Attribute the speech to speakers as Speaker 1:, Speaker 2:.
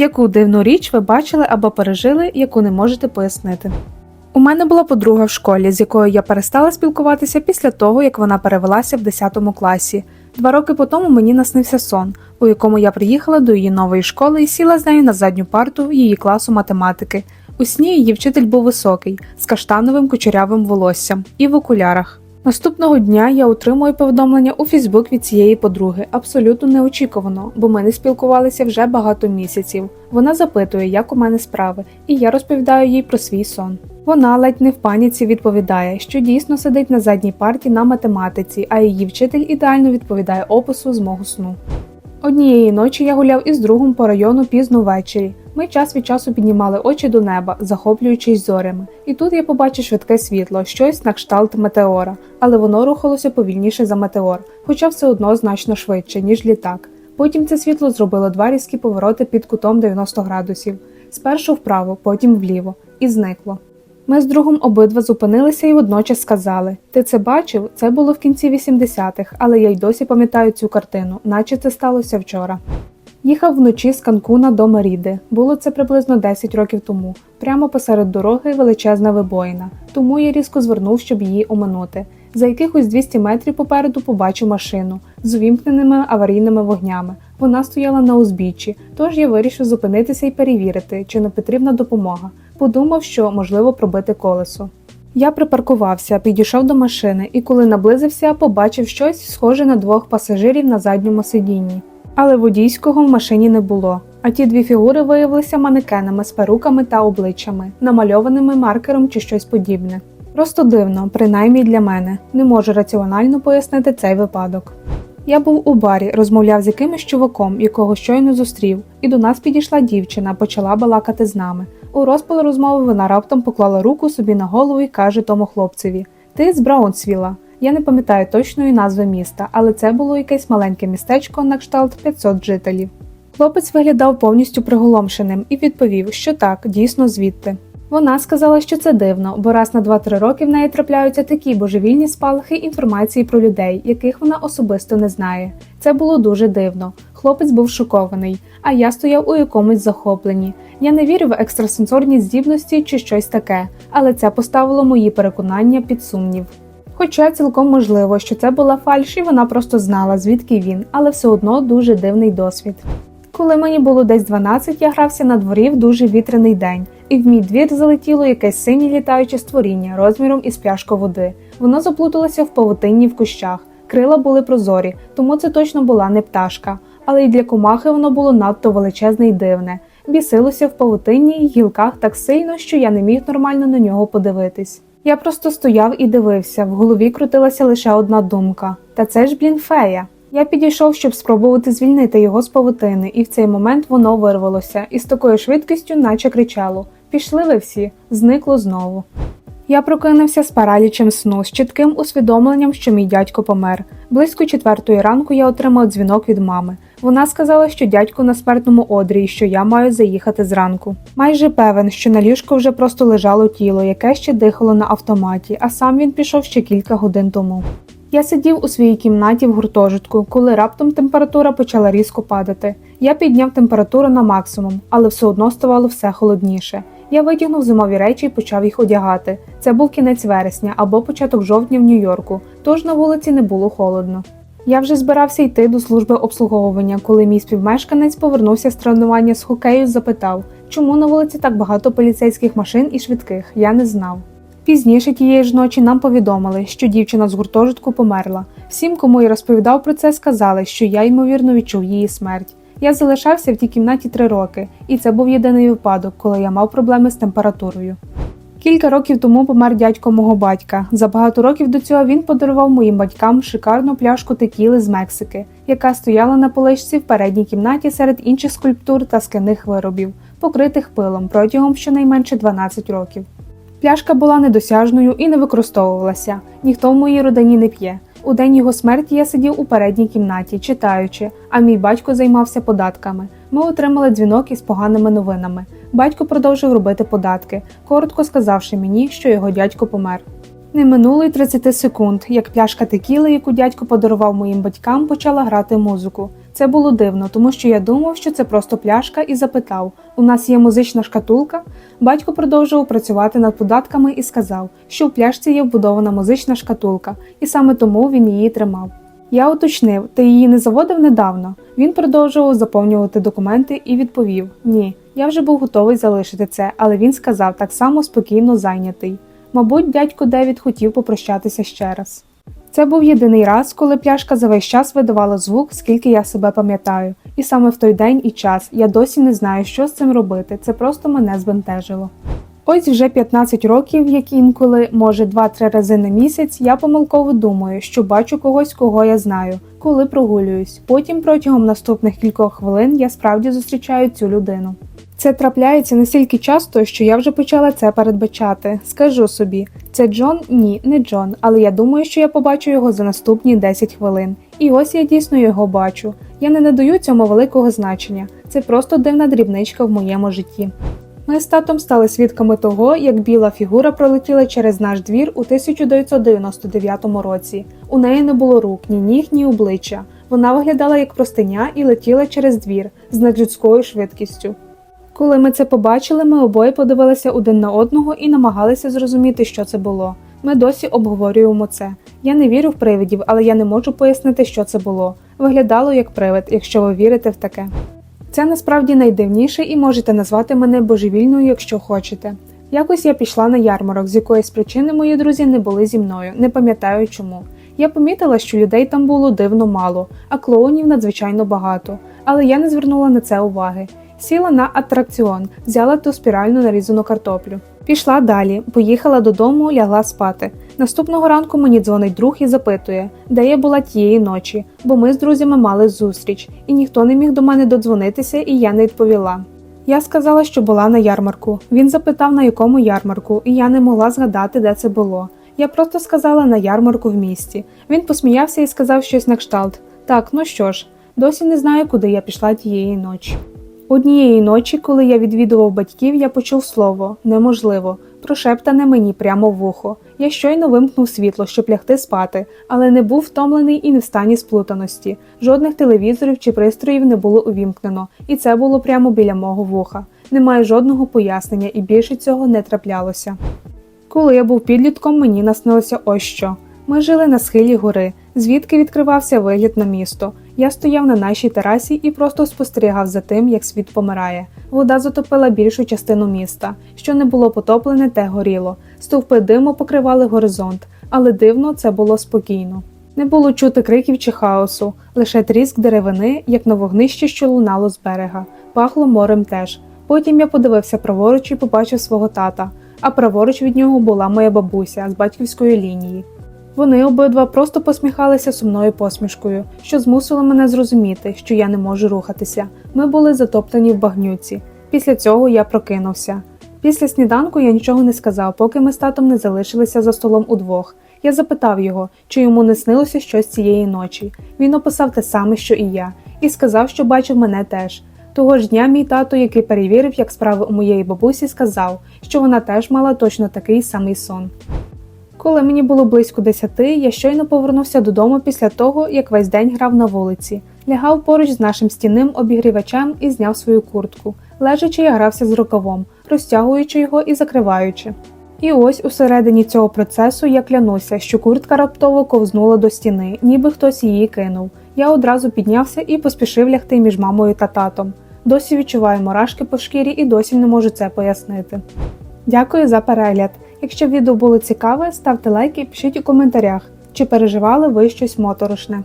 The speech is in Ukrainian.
Speaker 1: Яку дивну річ ви бачили або пережили, яку не можете пояснити? У мене була подруга в школі, з якою я перестала спілкуватися після того, як вона перевелася в 10 класі. Два роки по тому мені наснився сон, у якому я приїхала до її нової школи і сіла з нею на задню парту її класу математики. У сні її вчитель був високий, з каштановим кучерявим волоссям і в окулярах. Наступного дня я отримую повідомлення у Фейсбук від цієї подруги, абсолютно неочікувано, бо ми не спілкувалися вже багато місяців. Вона запитує, як у мене справи, і я розповідаю їй про свій сон. Вона ледь не в паніці відповідає, що дійсно сидить на задній парті на математиці, а її вчитель ідеально відповідає опису з мого сну. Однієї ночі я гуляв із другом по району пізно ввечері. Ми час від часу піднімали очі до неба, захоплюючись зорями, і тут я побачив швидке світло, щось на кшталт метеора, але воно рухалося повільніше за метеор, хоча все одно значно швидше, ніж літак. Потім це світло зробило два різкі повороти під кутом 90 градусів, спершу вправо, потім вліво, і зникло. Ми з другом обидва зупинилися і водночас сказали: Ти це бачив? Це було в кінці 80-х, але я й досі пам'ятаю цю картину, наче це сталося вчора. Їхав вночі з Канкуна до Меріди. Було це приблизно 10 років тому. Прямо посеред дороги величезна вибоїна, тому я різко звернув, щоб її оминути. За якихось 200 метрів попереду побачив машину з увімкненими аварійними вогнями. Вона стояла на узбіччі, тож я вирішив зупинитися і перевірити, чи не потрібна допомога. Подумав, що можливо пробити колесо. Я припаркувався, підійшов до машини і, коли наблизився, побачив щось схоже на двох пасажирів на задньому сидінні. Але водійського в машині не було. А ті дві фігури виявилися манекенами з перуками та обличчями, намальованими маркером чи щось подібне. Просто дивно, принаймні для мене, не можу раціонально пояснити цей випадок. Я був у барі, розмовляв з якимось чуваком, якого щойно зустрів, і до нас підійшла дівчина, почала балакати з нами. У розпал розмови вона раптом поклала руку собі на голову і каже тому хлопцеві: Ти з Браунсвіла. Я не пам'ятаю точної назви міста, але це було якесь маленьке містечко на кшталт 500 жителів. Хлопець виглядав повністю приголомшеним і відповів, що так, дійсно звідти. Вона сказала, що це дивно, бо раз на 2-3 роки в неї трапляються такі божевільні спалахи інформації про людей, яких вона особисто не знає. Це було дуже дивно. Хлопець був шокований, а я стояв у якомусь захопленні. Я не вірю в екстрасенсорні здібності чи щось таке, але це поставило мої переконання під сумнів. Хоча цілком можливо, що це була фальш, і вона просто знала, звідки він, але все одно дуже дивний досвід. Коли мені було десь 12, я грався на дворі в дуже вітряний день, і в мій двір залетіло якесь синє літаюче створіння розміром із пляшку води. Воно заплуталося в павутинні в кущах, крила були прозорі, тому це точно була не пташка, але й для комахи воно було надто величезне й дивне. Бісилося в павутинні й гілках так сильно, що я не міг нормально на нього подивитись. Я просто стояв і дивився, в голові крутилася лише одна думка: та це ж блін фея. Я підійшов, щоб спробувати звільнити його з павутини, і в цей момент воно вирвалося і з такою швидкістю, наче кричало: Пішли ви всі, зникло знову. Я прокинувся з паралічем сну з чітким усвідомленням, що мій дядько помер. Близько четвертої ранку я отримав дзвінок від мами. Вона сказала, що дядько на смертному одрі і що я маю заїхати зранку. Майже певен, що на ліжку вже просто лежало тіло, яке ще дихало на автоматі, а сам він пішов ще кілька годин тому. Я сидів у своїй кімнаті в гуртожитку, коли раптом температура почала різко падати. Я підняв температуру на максимум, але все одно ставало все холодніше. Я витягнув зимові речі і почав їх одягати. Це був кінець вересня або початок жовтня в Нью-Йорку, тож на вулиці не було холодно. Я вже збирався йти до служби обслуговування, коли мій співмешканець повернувся з тренування з хокею запитав, чому на вулиці так багато поліцейських машин і швидких. Я не знав. Пізніше тієї ж ночі нам повідомили, що дівчина з гуртожитку померла. Всім, кому я розповідав про це, сказали, що я ймовірно відчув її смерть. Я залишався в тій кімнаті три роки, і це був єдиний випадок, коли я мав проблеми з температурою. Кілька років тому помер дядько мого батька. За багато років до цього він подарував моїм батькам шикарну пляшку текіли з Мексики, яка стояла на поличці в передній кімнаті серед інших скульптур та скляних виробів, покритих пилом протягом щонайменше 12 років. Пляшка була недосяжною і не використовувалася. Ніхто в моїй родині не п'є. У день його смерті я сидів у передній кімнаті, читаючи, а мій батько займався податками. Ми отримали дзвінок із поганими новинами. Батько продовжив робити податки, коротко сказавши мені, що його дядько помер. Не минуло й 30 секунд, як пляшка текіли, яку дядько подарував моїм батькам, почала грати музику. Це було дивно, тому що я думав, що це просто пляшка, і запитав: у нас є музична шкатулка. Батько продовжував працювати над податками і сказав, що в пляшці є вбудована музична шкатулка, і саме тому він її тримав. Я уточнив, ти її не заводив недавно. Він продовжував заповнювати документи і відповів: Ні, я вже був готовий залишити це, але він сказав так само спокійно зайнятий. Мабуть, дядько Девід хотів попрощатися ще раз. Це був єдиний раз, коли пляшка за весь час видавала звук, скільки я себе пам'ятаю, і саме в той день і час я досі не знаю, що з цим робити. Це просто мене збентежило. Ось вже 15 років, як інколи, може 2-3 рази на місяць, я помилково думаю, що бачу когось, кого я знаю, коли прогулююсь. Потім протягом наступних кількох хвилин я справді зустрічаю цю людину. Це трапляється настільки часто, що я вже почала це передбачати. Скажу собі, це Джон? Ні, не Джон, але я думаю, що я побачу його за наступні 10 хвилин. І ось я дійсно його бачу. Я не надаю цьому великого значення. Це просто дивна дрібничка в моєму житті. Ми з татом стали свідками того, як біла фігура пролетіла через наш двір у 1999 році. У неї не було рук, ні ніг, ні обличчя. Вона виглядала як простиня і летіла через двір з надлюдською швидкістю. Коли ми це побачили, ми обоє подивилися один на одного і намагалися зрозуміти, що це було. Ми досі обговорюємо це. Я не вірю в привидів, але я не можу пояснити, що це було. Виглядало як привид, якщо ви вірите в таке. Це насправді найдивніше і можете назвати мене божевільною, якщо хочете. Якось я пішла на ярмарок, з якоїсь причини мої друзі не були зі мною, не пам'ятаю чому. Я помітила, що людей там було дивно мало, а клоунів надзвичайно багато, але я не звернула на це уваги. Сіла на атракціон, взяла ту спіральну нарізану картоплю. Пішла далі, поїхала додому, лягла спати. Наступного ранку мені дзвонить друг і запитує, де я була тієї ночі, бо ми з друзями мали зустріч, і ніхто не міг до мене додзвонитися, і я не відповіла. Я сказала, що була на ярмарку. Він запитав, на якому ярмарку, і я не могла згадати, де це було. Я просто сказала на ярмарку в місті. Він посміявся і сказав щось на кшталт. Так, ну що ж, досі не знаю, куди я пішла тієї ночі. Однієї ночі, коли я відвідував батьків, я почув слово неможливо, прошептане мені прямо в вухо. Я щойно вимкнув світло, щоб лягти спати, але не був втомлений і не в стані сплутаності. Жодних телевізорів чи пристроїв не було увімкнено, і це було прямо біля мого вуха. Немає жодного пояснення, і більше цього не траплялося. Коли я був підлітком, мені наснилося ось що. Ми жили на схилі гори, звідки відкривався вигляд на місто. Я стояв на нашій терасі і просто спостерігав за тим, як світ помирає. Вода затопила більшу частину міста. Що не було потоплене, те горіло. Стовпи диму покривали горизонт, але дивно це було спокійно. Не було чути криків чи хаосу, лише тріск деревини, як на вогнище, що лунало з берега. Пахло морем теж. Потім я подивився праворуч і побачив свого тата, а праворуч від нього була моя бабуся з батьківської лінії. Вони обидва просто посміхалися сумною посмішкою, що змусило мене зрозуміти, що я не можу рухатися. Ми були затоптані в багнюці. Після цього я прокинувся. Після сніданку я нічого не сказав, поки ми з татом не залишилися за столом удвох. Я запитав його, чи йому не снилося щось цієї ночі. Він описав те саме, що і я, і сказав, що бачив мене теж. Того ж дня мій тато, який перевірив, як справи у моєї бабусі, сказав, що вона теж мала точно такий самий сон. Коли мені було близько десяти, я щойно повернувся додому після того, як весь день грав на вулиці, лягав поруч з нашим стінним обігрівачем і зняв свою куртку. Лежачи, я грався з рукавом, розтягуючи його і закриваючи. І ось усередині цього процесу я клянуся, що куртка раптово ковзнула до стіни, ніби хтось її кинув. Я одразу піднявся і поспішив лягти між мамою та татом. Досі відчуваю мурашки по шкірі і досі не можу це пояснити. Дякую за перегляд. Якщо відео було цікаве, ставте лайки і пишіть у коментарях, чи переживали ви щось моторошне.